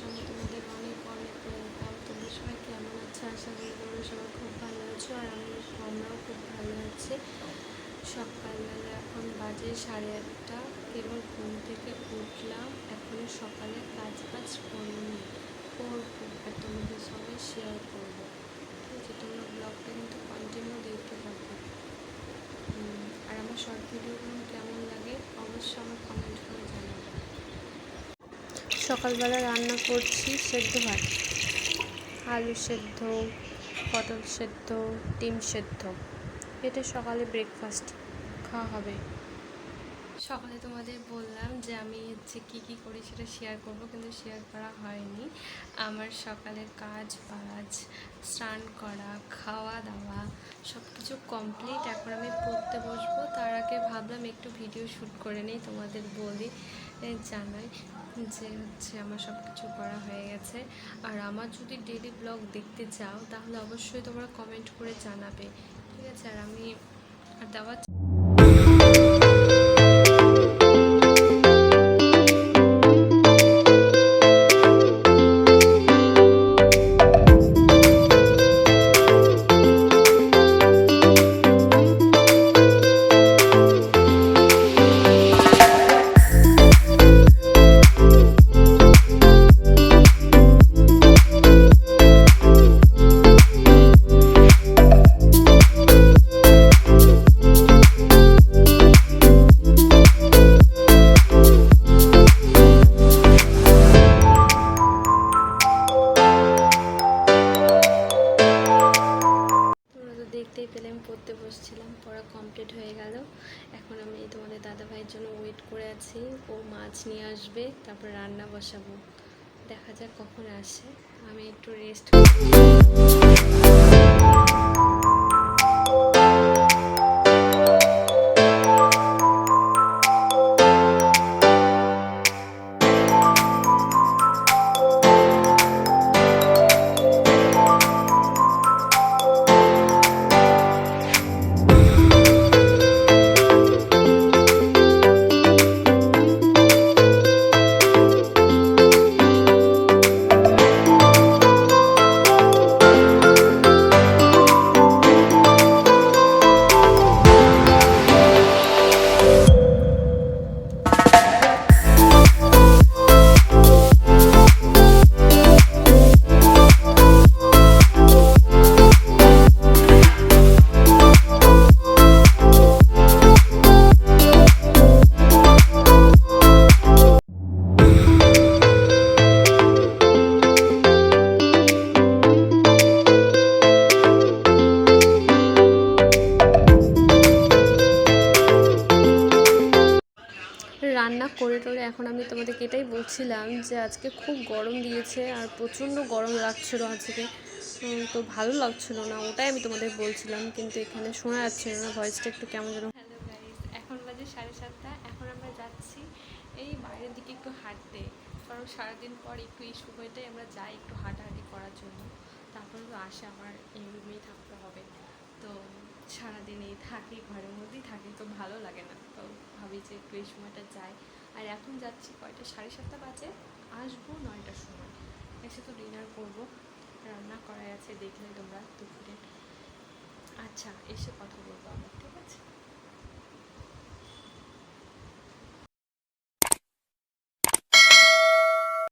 সঙ্গে তোমাদের অনেক অনেক ওয়েলকাম তোমরা সবাই কেমন আছো? আশা করি তোমরা সবাই খুব ভালো আছো আর আমি, আমরাও খুব ভালো আছি। সকালবেলা এখন বাজে সাড়ে আটটা। কেবল ঘুম থেকে উঠলাম। এখনও সকালে কাজ কাজ করিনি। করব আর তোমাদের সঙ্গে শেয়ার করব। ঠিক আছে, তোমরা ব্লগটা কিন্তু কন্টিনিউ দেখতে থাকবে আর আমার শর্ট ভিডিওগুলো কেমন লাগে? অবশ্যই আমার কমেন্ট করে। সকালবেলা রান্না করছি সেদ্ধ ভাত। আলু সেদ্ধ, পটল সেদ্ধ, ডিম সেদ্ধ। এটা সকালে ব্রেকফাস্ট খাওয়া হবে। সকালে তোমাদের বললাম যে আমি হচ্ছে কী কী করি সেটা শেয়ার করব, কিন্তু শেয়ার করা হয়নি। আমার সকালের কাজ, বাজ, স্নান করা, খাওয়া দাওয়া সব কিছু কমপ্লিট এখন আমি পড়তে বসবো। তার আগে ভাবলাম একটু ভিডিও শ্যুট করে নিই, তোমাদের বলি জানাই যে হচ্ছে আমার সব কিছু করা হয়ে গেছে। আর আমার যদি ডেলি ব্লগ দেখতে চাও, তাহলে অবশ্যই তোমরা কমেন্ট করে জানাবে। ঠিক আছে? আর আমি আর দেওয়া পড়তে বসছিলাম, পড়া কমপ্লিট হয়ে গেল। এখন আমি তোমাদের দাদা ভাইয়ের জন্য ওয়েট করে আছি। ও মাছ নিয়ে আসবে, তারপর রান্না বসাবো। দেখা যাক কখন আসে। আমি একটু রেস্ট করে টোরে এখন আমি তোমাদেরকে এটাই বলছিলাম যে আজকে খুব গরম দিয়েছে আর প্রচণ্ড গরম লাগছিল আজকে। তো ভালো লাগছিল না, ওটাই আমি তোমাদের বলছিলাম, কিন্তু এখানে শোনা যাচ্ছিল না ভয়েসটা একটু কেমন যেন। এখন বাজে সাড়ে সাতটা, এখন আমরা যাচ্ছি এই বাইরের দিকে একটু হাঁটতে। কারণ সারাদিন পর একটু এই সময়টাই আমরা যাই একটু হাঁটাহাঁটি করার জন্য। তারপরে তো আসে আমার এই রুমেই থাকতে হবে। তো সারাদিন এই থাকি, ঘরের মধ্যেই থাকি, তো ভালো লাগে না। তো ভাবি যে একটু এই সময়টা যাই। আর এখন যাচ্ছি কয়টা? সাড়ে সাতটা বাজে। আসব নয়টার সময়। এসে তো ডিনার করব। রান্না করাই আছে, দেখলে তোমরা দুপুরে। আচ্ছা এসে কথা বলব আমরা